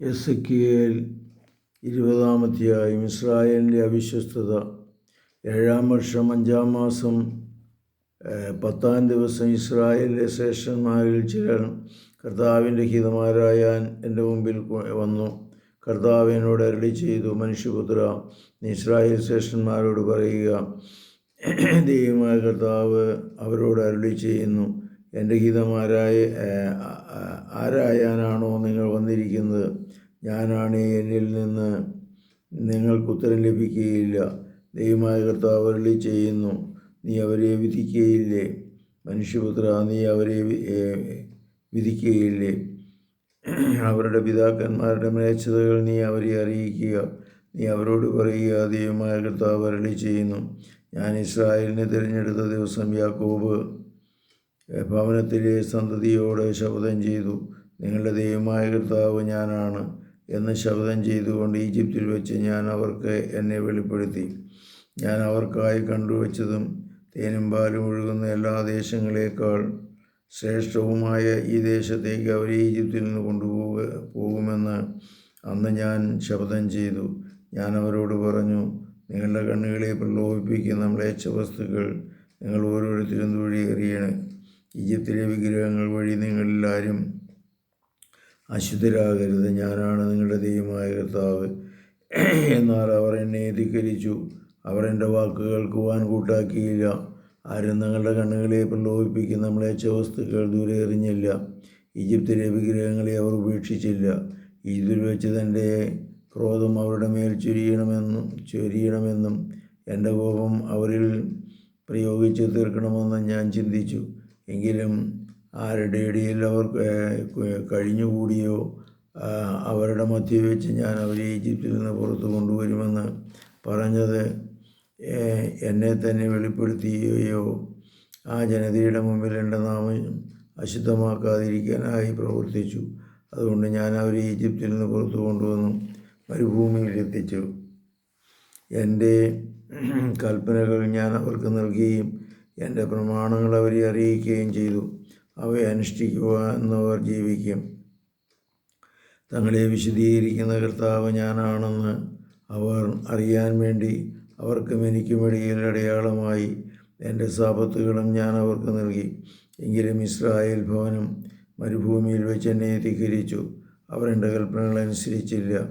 S കിയേൽ ഇരുപതാമധ്യായം ഇസ്രായേലിന്റെ അവിശ്വസ്തത. ഏഴാം വർഷം അഞ്ചാം മാസം പത്താം ദിവസം ഇസ്രായേലിലെ ശേഷന്മാരിൽ ചിലർ കർത്താവിന്റെ ഹിതമാരായാൻ എന്റെ മുമ്പിൽ വന്നു. കർത്താവ് എന്നോട് അരളി ചെയ്തു മനുഷ്യപുത്ര ഇസ്രായേൽ ശേഷന്മാരോട് പറയുക. ദൈവമായ കർത്താവ് അവരോട് അരുളി ചെയ്യുന്നു. എന്റെ ഹിതമാരായ ആരായാനാണോ നിങ്ങൾ വന്നിരിക്കുന്നത്? ഞാനാണ് എന്നിൽ നിന്ന് നിങ്ങൾക്ക് ഉത്തരം ലഭിക്കുകയില്ല. ദൈവമായ കർത്താവ് അരുളി ചെയ്യുന്നു നീ അവരെ വിധിക്കുകയില്ലേ? മനുഷ്യപുത്ര നീ അവരെ വിധിക്കുകയില്ലേ? അവരുടെ പിതാക്കന്മാരുടെ മ്ലേച്ഛതകൾ നീ അവരെ അറിയിക്കുക. നീ അവരോട് പറയുക ദൈവമായ കർത്താവ് അരളി ചെയ്യുന്നു ഞാൻ ഇസ്രായേലിനെ തിരഞ്ഞെടുത്ത ദിവസം യാക്കോബ് ഭവനത്തിലെ സന്തതിയോട് ശപഥം ചെയ്തു. നിങ്ങളുടെ ദൈവമായ കർത്താവ് ഞാനാണ് എന്ന് ശപഥം ചെയ്തുകൊണ്ട് ഈജിപ്തിൽ വെച്ച് ഞാൻ അവർക്ക് എന്നെ വെളിപ്പെടുത്തി. ഞാൻ അവർക്കായി കണ്ടുവച്ചതും തേനും പാലും ഒഴുകുന്ന എല്ലാ ദേശങ്ങളേക്കാൾ ശ്രേഷ്ഠവുമായ ഈ ദേശത്തേക്ക് അവരെ ഈജിപ്തിൽ നിന്ന് കൊണ്ടുപോക പോകുമെന്ന് അന്ന് ഞാൻ ശപഥം ചെയ്തു. ഞാൻ അവരോട് പറഞ്ഞു നിങ്ങളുടെ കണ്ണുകളെ പ്രലോഭിപ്പിക്കുന്ന മ്ലേച്ഛ വസ്തുക്കൾ നിങ്ങൾ ഓരോരുത്തരും തൊഴി എറിയണം ഈജിപ്തിലെ വിഗ്രഹങ്ങൾ വഴി നിങ്ങളെല്ലാവരും അശുദ്ധരാകരുത്. ഞാനാണ് നിങ്ങളുടെ ദൈവമായ കർത്താവ്. എന്നാൽ അവർ എന്നെ ധിക്കരിച്ചു. അവർ എന്റെ വാക്കുകൾ കൂവാൻ കൂട്ടാക്കിയില്ല. ആരും നിങ്ങളുടെ കണ്ണുകളെ പ്രലോഭിപ്പിക്കുന്ന മ്ലേച്ഛ വസ്തുക്കൾ ദൂരെ എറിഞ്ഞില്ല. ഈജിപ്തിലെ വിഗ്രഹങ്ങളെ അവർ ഉപേക്ഷിച്ചില്ല. ഈജിപ്തിൽ വെച്ച് തന്റെ ക്രോധം അവരുടെ മേൽ ചൊരിയണമെന്നും ചൊരിയണമെന്നും എന്റെ കോപം അവരിൽ പ്രയോഗിച്ച് തീർക്കണമെന്നും ഞാൻ ചിന്തിച്ചു. എങ്കിലും ആരുടെ ഇടയിൽ അവർ കഴിഞ്ഞുകൂടിയോ അവരുടെ മധ്യ വെച്ച് ഞാൻ അവരെ ഈജിപ്തിൽ നിന്ന് പുറത്തു കൊണ്ടുവരുമെന്ന് പറഞ്ഞത് എന്നെ തന്നെ വെളിപ്പെടുത്തുകയോ ആ ജനതയുടെ മുമ്പിൽ എന്റെ നാമം അശുദ്ധമാക്കാതിരിക്കാനായി പ്രവർത്തിച്ചു. അതുകൊണ്ട് ഞാൻ അവരെ ഈജിപ്തിൽ നിന്ന് പുറത്തു കൊണ്ടുവന്നു മരുഭൂമിയിൽ എത്തിച്ചു. എന്റെ കൽപ്പനകൾ ഞാൻ അവർക്ക് നൽകുകയും എന്റെ പ്രമാണങ്ങൾ അവരെ അറിയിക്കുകയും ചെയ്തു. അവയെ അനുഷ്ഠിക്കുക എന്നവർ ജീവിക്കും. തങ്ങളെ വിശദീകരിക്കുന്ന കർത്താവ് ഞാനാണെന്ന് അവർ അറിയാൻ വേണ്ടി അവർക്കും എനിക്കും ഇടയിൽ അടയാളമായി എന്റെ സാപത്തുകളും ഞാൻ അവർക്ക് നൽകി. എങ്കിലും ഇസ്രായേൽ ഭവനം മരുഭൂമിയിൽ വെച്ച് എന്നെ ധിക്കരിച്ചു അവർ എന്റെ കൽപ്പനകൾ അനുസരിച്ചില്ല.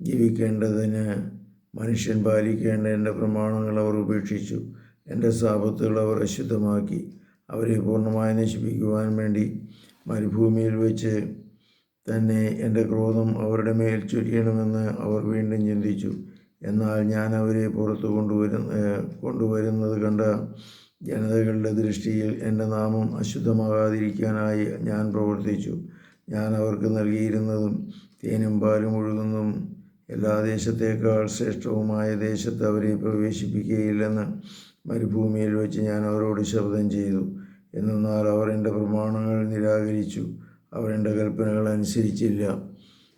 ജീവിക്കേണ്ടതിന് മനുഷ്യൻ പാലിക്കേണ്ട എന്റെ പ്രമാണങ്ങൾ അവർ ഉപേക്ഷിച്ചു. എന്റെ സാപത്തുകൾ അവർ അശുദ്ധമാക്കി അവരെ പൂർണമായി നശിപ്പിക്കുവാൻ വേണ്ടി മരുഭൂമിയിൽ വെച്ച് തന്നെ എന്റെ ക്രോധം അവരുടെ മേൽ ചൊരിയണമെന്ന് അവർ വീണ്ടും ചിന്തിച്ചു. എന്നാൽ ഞാൻ അവരെ പുറത്തു കൊണ്ടുവരുന്ന കൊണ്ടുവരുന്നത് കണ്ട ജനതകളുടെ ദൃഷ്ടിയിൽ എന്റെ നാമം അശുദ്ധമാകാതിരിക്കാനായി ഞാൻ പ്രവർത്തിച്ചു. ഞാൻ അവർക്ക് നൽകിയിരുന്നതും തേനും പാലും ഒഴുകുന്നതും എല്ലാ ദേശത്തേക്കാൾ ശ്രേഷ്ഠവുമായ ദേശത്ത് അവരെ പ്രവേശിപ്പിക്കുകയില്ലെന്ന് മരുഭൂമിയിൽ വെച്ച് ഞാൻ അവരോട് ശബ്ദം ചെയ്തു. എന്നാൽ അവർ എന്റെ പ്രമാണങ്ങൾ നിരാകരിച്ചു. അവർ എന്റെ കൽപ്പനകൾ അനുസരിച്ചില്ല.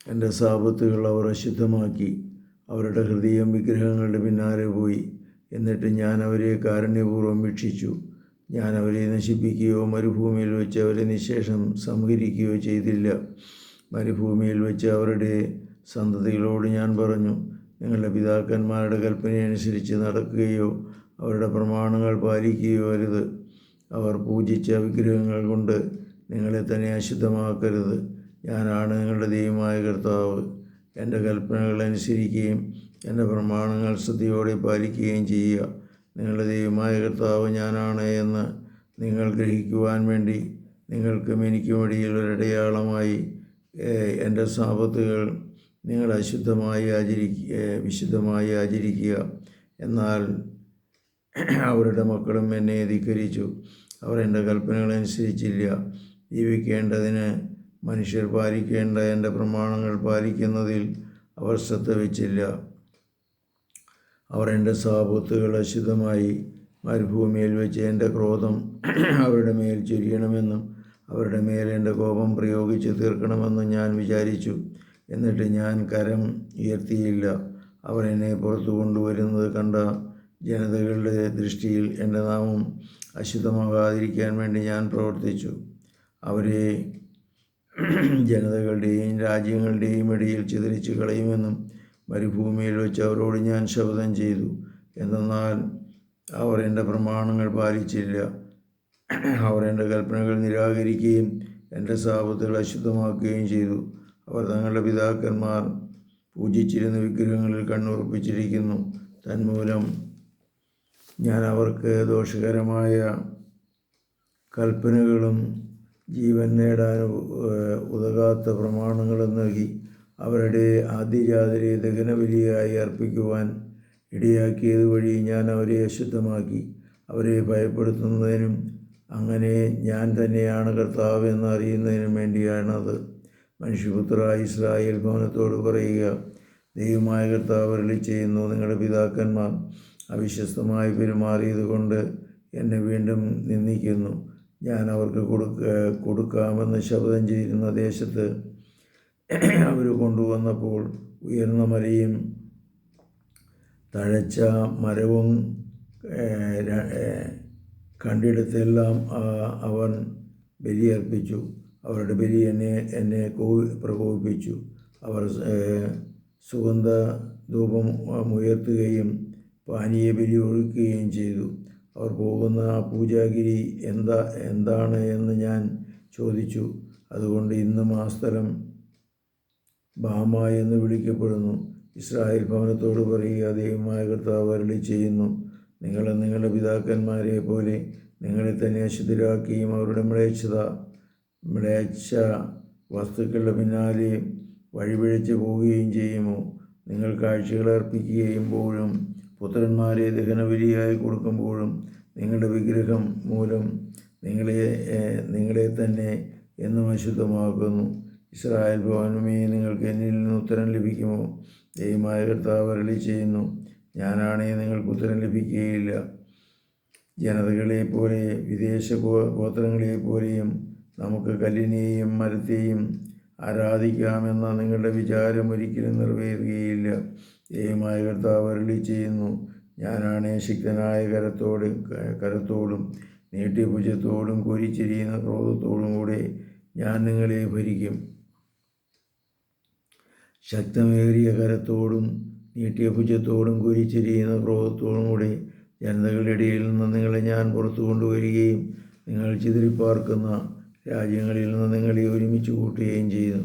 എന്റെ സാപത്തുകൾ അവർ അശുദ്ധമാക്കി. അവരുടെ ഹൃദയം വിഗ്രഹങ്ങളുടെ പിന്നാലെ പോയി. എന്നിട്ട് ഞാൻ അവരെ കാരുണ്യപൂർവം വീക്ഷിച്ചു. ഞാൻ അവരെ നശിപ്പിക്കുകയോ മരുഭൂമിയിൽ വെച്ച് അവരെ നിശേഷം സംഹരിക്കുകയോ ചെയ്തില്ല. മരുഭൂമിയിൽ വെച്ച് അവരുടെ സന്തതികളോട് ഞാൻ പറഞ്ഞു നിങ്ങളുടെ പിതാക്കന്മാരുടെ കൽപ്പനയനുസരിച്ച് നടക്കുകയോ അവരുടെ പ്രമാണങ്ങൾ പാലിക്കുകയോ അരുത് അവർ പൂജിച്ച വിഗ്രഹങ്ങൾ കൊണ്ട് നിങ്ങളെ തന്നെ അശുദ്ധമാക്കരുത്. ഞാനാണ് നിങ്ങളുടെ ദൈവമായ കർത്താവ്. എന്റെ കൽപ്പനകൾ അനുസരിക്കുകയും എന്റെ പ്രമാണങ്ങൾ ശ്രദ്ധയോടെ പാലിക്കുകയും ചെയ്യുക. നിങ്ങളുടെ ദൈവമായ കർത്താവ് ഞാനാണ് എന്ന് നിങ്ങൾ ഗ്രഹിക്കുവാൻ വേണ്ടി നിങ്ങൾക്കും എനിക്കും ഇടയിൽ ഒരടയാളമായി എന്റെ സാപത്തുകൾ നിങ്ങൾ അശുദ്ധമായി ആചരിക്കുക വിശുദ്ധമായി ആചരിക്കുക. എന്നാൽ അവരുടെ മക്കളും എന്നെ ധിക്കരിച്ചു. അവർ എന്റെ കൽപ്പനകൾ അനുസരിച്ചില്ല ജീവിക്കേണ്ടതിന് മനുഷ്യർ പാലിക്കേണ്ട എന്റെ പ്രമാണങ്ങൾ പാലിക്കുന്നതിൽ അവർ ശ്രദ്ധ വച്ചില്ല. അവർ എന്റെ സാപത്തുകൾ അശുദ്ധമായി മരുഭൂമിയിൽ വെച്ച് എന്റെ ക്രോധം അവരുടെ മേൽ ചൊരിയണമെന്നും അവരുടെ മേൽ എന്റെ കോപം പ്രയോഗിച്ച് തീർക്കണമെന്നും ഞാൻ വിചാരിച്ചു. എന്നിട്ട് ഞാൻ കരം ഉയർത്തിയില്ല. അവർ എന്നെ പുറത്തു കൊണ്ടുവരുന്നത് കണ്ട ജനതകളുടെ ദൃഷ്ടിയിൽ എന്റെ നാമം അശുദ്ധമാകാതിരിക്കാൻ വേണ്ടി ഞാൻ പ്രവർത്തിച്ചു. അവരെ ജനതകളുടെയും രാജ്യങ്ങളുടെയും ഇടയിൽ ചിതറിച്ച് കളയുമെന്നും മരുഭൂമിയിൽ വെച്ച് അവരോട് ഞാൻ ശപഥം ചെയ്തു. എന്നാൽ അവർ എന്റെ പ്രമാണങ്ങൾ പാലിച്ചില്ല. അവർ എന്റെ കൽപ്പനകൾ നിരാകരിക്കുകയും എന്റെ സാപത്തുകൾ അശുദ്ധമാക്കുകയും ചെയ്തു. അവർ തങ്ങളുടെ പിതാക്കന്മാർ പൂജിച്ചിരുന്ന വിഗ്രഹങ്ങളിൽ കണ്ണുറപ്പിച്ചിരിക്കുന്നു. തന്മൂലം ഞാൻ അവർക്ക് ദോഷകരമായ കൽപ്പനകളും ജീവൻ നേടാൻ ഉതകാത്ത പ്രമാണങ്ങളും നൽകി അവരുടെ ആദ്യജാതരെ ദഹനബലിയായി അർപ്പിക്കുവാൻ ഇടയാക്കിയത് വഴി ഞാൻ അവരെ അശുദ്ധമാക്കി അവരെ ഭയപ്പെടുത്തുന്നതിനും അങ്ങനെ ഞാൻ തന്നെയാണ് കർത്താവ് എന്ന് അറിയുന്നതിനും വേണ്ടിയാണത് മനുഷ്യപുത്ര ഇസ്രായേൽ ഭവനത്തോട് പറയുക ദൈവമായ കർത്താവ് ചെയ്യുന്നു നിങ്ങളുടെ പിതാക്കന്മാർ അവിശ്വസ്തമായി പെരുമാറിയത് കൊണ്ട് എന്നെ വീണ്ടും നിന്ദിക്കുന്നു. ഞാൻ അവർക്ക് കൊടുക്ക കൊടുക്കാമെന്ന് ശബ്ദം ചെയ്തിരുന്ന ദേശത്ത് അവർ കൊണ്ടുവന്നപ്പോൾ ഉയർന്ന മലയും തഴച്ച മരവും കണ്ടിടത്തെല്ലാം അവൻ ബലിയർപ്പിച്ചു. അവരുടെ ബലി എന്നെ എന്നെ കോപി പ്രകോപിപ്പിച്ചു. അവർ സുഗന്ധ ധൂപം ഉയർത്തുകയും പാനീയ ബലി ഒഴുക്കുകയും ചെയ്തു. അവർ പോകുന്ന ആ പൂജാഗിരി എന്താ എന്താണ് എന്ന് ഞാൻ ചോദിച്ചു. അതുകൊണ്ട് ഇന്നും ആ സ്ഥലം ബാമ എന്ന് വിളിക്കപ്പെടുന്നു. ഇസ്രായേൽ ഭവനത്തോട് പറയുക ദൈവമായ കർത്താവ് അരളി ചെയ്യുന്നു. നിങ്ങൾ നിങ്ങളുടെ പിതാക്കന്മാരെ പോലെ നിങ്ങളെ തന്നെ അശുദ്ധരാക്കുകയും അവരുടെ മ്ലേച്ഛത മ്ലേച്ഛ വസ്തുക്കളുടെ പിന്നാലെ വഴിപിഴച്ച് പോവുകയും ചെയ്യുമോ? നിങ്ങൾ കാഴ്ചകൾ അർപ്പിക്കുകയുമ്പോഴും പുത്രന്മാരെ ദഹനബലിയായി കൊടുക്കുമ്പോഴും നിങ്ങളുടെ വിഗ്രഹം മൂലം നിങ്ങളെ നിങ്ങളെ തന്നെ എന്നും അശുദ്ധമാക്കുന്നു. ഇസ്രായേൽ ഭവനമേ നിങ്ങൾക്ക് എന്നിൽ നിന്ന് ഉത്തരം ലഭിക്കുമോ? ദൈവമായ കർത്താവ് അരളി ചെയ്യുന്നു ഞാനാണേ നിങ്ങൾക്ക് ഉത്തരം ലഭിക്കുകയില്ല. ജനതകളെ പോലെ വിദേശ ഗോത്രങ്ങളെ പോലെയും നമുക്ക് കല്ലിനെയും മരത്തെയും ആരാധിക്കാമെന്ന നിങ്ങളുടെ വിചാരം ഒരിക്കലും നിറവേറുകയില്ല. ദൈവമായ കർത്താവ് അരളി ചെയ്യുന്നു ഞാനാണ് ശക്തനായ കരത്തോട് കരത്തോടും നീട്ടിയ ഭുജത്തോടും കൊരിച്ചിരിയുന്ന ക്രോധത്തോടും കൂടെ ഞാൻ നിങ്ങളെ ഭരിക്കും. ശക്തമേറിയ കരത്തോടും നീട്ടിയ ഭുജത്തോടും കുരിച്ചിരിയുന്ന ക്രോധത്തോടും കൂടി ജനതകളുടെ ഇടയിൽ നിന്ന് നിങ്ങളെ ഞാൻ പുറത്തു കൊണ്ടുവരികയും നിങ്ങൾ ചിതറിപ്പാർക്കുന്ന രാജ്യങ്ങളിൽ നിന്ന് നിങ്ങളെ ഒരുമിച്ച് കൂട്ടുകയും ചെയ്തു.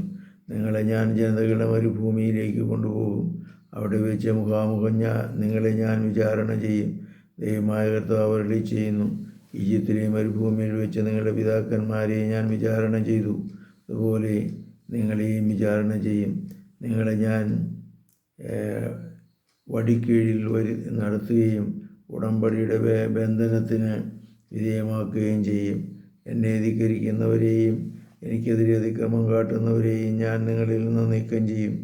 നിങ്ങളെ ഞാൻ ജനതകളുടെ മരുഭൂമിയിലേക്ക് കൊണ്ടുപോകും. അവിടെ വെച്ച് മുഖാമുഖം ഞാൻ നിങ്ങളെ ഞാൻ വിചാരണ ചെയ്യും. ദൈവമായ കർത്താവ് അവരുടെ ചെയ്യുന്നു. ഈജിപ്തിലെ മരുഭൂമിയിൽ വെച്ച് നിങ്ങളുടെ പിതാക്കന്മാരെ ഞാൻ വിചാരണ ചെയ്തു. അതുപോലെ നിങ്ങളെയും വിചാരണ ചെയ്യും. നിങ്ങളെ ഞാൻ വടിക്കീഴിൽ വരി നടത്തുകയും ഉടമ്പടിയുടെ ബന്ധനത്തിന് വിധേയമാക്കുകയും ചെയ്യും. എന്നെ ധിക്കരിക്കുന്നവരെയും എനിക്കെതിരെ അതിക്രമം കാട്ടുന്നവരെയും ഞാൻ നിങ്ങളിൽ നിന്ന് നീക്കം ചെയ്യും.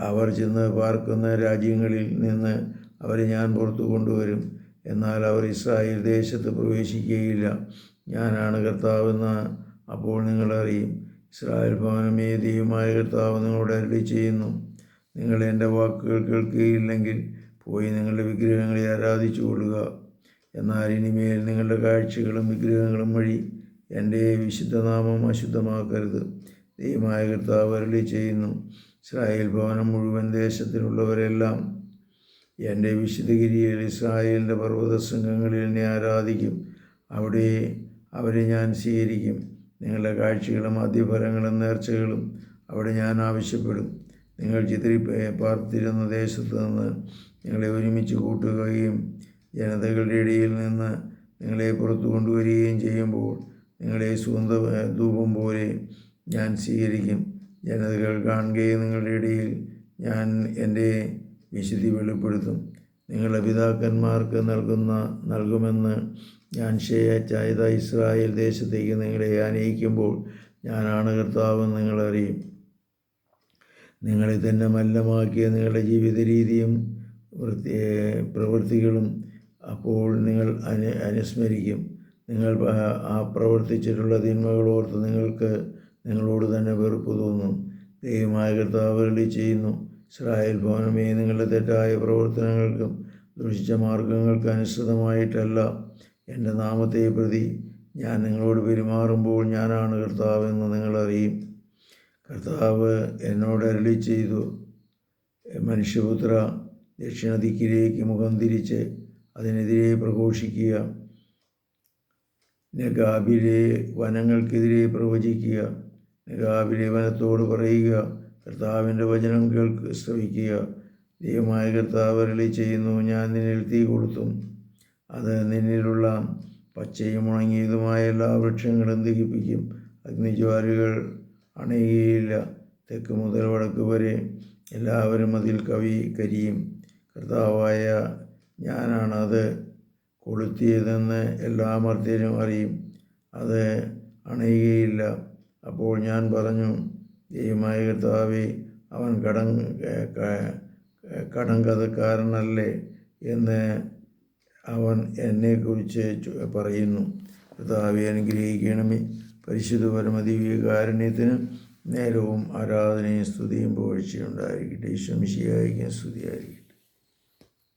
അവർ ചെന്ന് പാർക്കുന്ന രാജ്യങ്ങളിൽ നിന്ന് അവരെ ഞാൻ പുറത്തു കൊണ്ടുവരും. എന്നാൽ അവർ ഇസ്രായേൽ ദേശത്ത് പ്രവേശിക്കുകയില്ല. ഞാനാണ് കർത്താവെന്ന് അപ്പോൾ നിങ്ങളറിയും ഇസ്രായേൽ ഭവനമേ ദൈവമായ കർത്താവ് നിങ്ങളോട് അരുളി ചെയ്യുന്നു. നിങ്ങൾ എന്റെ വാക്കുകൾ കേൾക്കുകയില്ലെങ്കിൽ പോയി നിങ്ങളുടെ വിഗ്രഹങ്ങളെ ആരാധിച്ചു കൊള്ളുക എന്നാൽ ഇനിമേൽ നിങ്ങളുടെ കാഴ്ചകളും വിഗ്രഹങ്ങളും വഴി എന്റെ വിശുദ്ധനാമം അശുദ്ധമാക്കരുത്. ദൈവമായ കർത്താവ് അരളി ചെയ്യുന്നു ഇസ്രായേൽ ഭവനം മുഴുവൻ ദേശത്തിലുള്ളവരെല്ലാം എന്റെ വിശുദ്ധഗിരിയിൽ ഇസ്രായേലിന്റെ പർവത ശൃംഗങ്ങളിൽ എന്നെ ആരാധിക്കും അവിടെ അവരെ ഞാൻ സ്വീകരിക്കും. നിങ്ങളുടെ കാഴ്ചകളും ആദ്യഫലങ്ങളും നേർച്ചകളും അവിടെ ഞാൻ ആവശ്യപ്പെടും. നിങ്ങൾ ചിത്രി പാർത്തിരുന്ന ദേശത്ത് നിന്ന് നിങ്ങളെ ഒരുമിച്ച് കൂട്ടുകയും ജനതകളുടെ ഇടയിൽ നിന്ന് നിങ്ങളെ പുറത്തു കൊണ്ടുവരികയും ചെയ്യുമ്പോൾ നിങ്ങളെ സുഗന്ധ ധൂപം പോലെ ഞാൻ സ്വീകരിക്കും. ജനതകൾ കാണുകയും നിങ്ങളുടെ ഇടയിൽ ഞാൻ എന്റെ വിശുദ്ധി വെളിപ്പെടുത്തും. നിങ്ങളുടെ പിതാക്കന്മാർക്ക് നൽകുന്ന നൽകുമെന്ന് ഞാൻ ഷേയച്ചായത ഇസ്രായേൽ ദേശത്തേക്ക് നിങ്ങളെ ആനയിക്കുമ്പോൾ ഞാനാണ് കർത്താവെന്ന് നിങ്ങളറിയും നിങ്ങളെ തന്നെ മല്ലമാക്കിയ നിങ്ങളുടെ ജീവിത രീതിയും വൃത്തി പ്രവൃത്തികളും അപ്പോൾ നിങ്ങൾ അനു അനുസ്മരിക്കും. നിങ്ങൾ ആ- പ്രവർത്തിച്ചിട്ടുള്ള തിന്മകൾ ഓർത്ത് നിങ്ങൾക്ക് നിങ്ങളോട് തന്നെ വെറുപ്പ് തോന്നും. ദൈവമായ കർത്താവ് അരുളി ചെയ്യുന്നു. ഇസ്രായേൽ ഭവനമേ നിങ്ങളുടെ തെറ്റായ പ്രവർത്തനങ്ങൾക്കും ദുഷിച്ച മാർഗങ്ങൾക്ക് അനുസൃതമായിട്ടല്ല എന്റെ നാമത്തെ പ്രതി. ഞാൻ നിങ്ങളോട് പെരുമാറുമ്പോൾ ഞാനാണ് കർത്താവ് കർത്താവെന്ന് നിങ്ങളറിയും കർത്താവ് എന്നോട് അരളി ചെയ്തു. മനുഷ്യപുത്ര ദക്ഷിണ ദിക്കിലേക്ക് മുഖം തിരിച്ച് അതിനെതിരെ പ്രഘോഷിക്കുക. നഗാബിലെ വനങ്ങൾക്കെതിരെ പ്രവചിക്കുക. നഗാബിലെ വനത്തോട് പറയുക. കർത്താവിന്റെ വചനം കേൾക്ക് ശ്രവിക്കുക. ദൈവമായ കർത്താവ് അരളി ചെയ്യുന്നു ഞാൻ നിന്നിൽ തീ കൊടുത്തും അത് നിന്നിലുള്ള പച്ചയും ഉണങ്ങിയതുമായ എല്ലാ വൃക്ഷങ്ങളും ദഹിപ്പിക്കും. അഗ്നിജ്വാലുകൾ അണയുകയില്ല. തെക്ക് മുതൽ വടക്ക് വരെ എല്ലാവരും അതിൽ കവി കരിയും. കർത്താവായ ഞാനാണ് അത് കൊളുത്തിയതെന്ന് എല്ലാ മർത്യരും അറിയും. അത് അണയുകയില്ല. അപ്പോൾ ഞാൻ പറഞ്ഞു ദൈവമായ കർത്താവെ അവൻ കടം കടങ്കഥക്കാരനല്ലേ എന്ന് അവൻ എന്നെക്കുറിച്ച് പറയുന്നു. കർത്താവെ അനുഗ്രഹിക്കണമേ. പരിശുദ്ധ പരമദിവ്യകാരുണ്യത്തിന് നേരവും ആരാധനയും സ്തുതിയും പോഴ്ചയുണ്ടായിരിക്കട്ടെ ഈശ്വമിശിയായിരിക്കും സ്തുതിയായിരിക്കും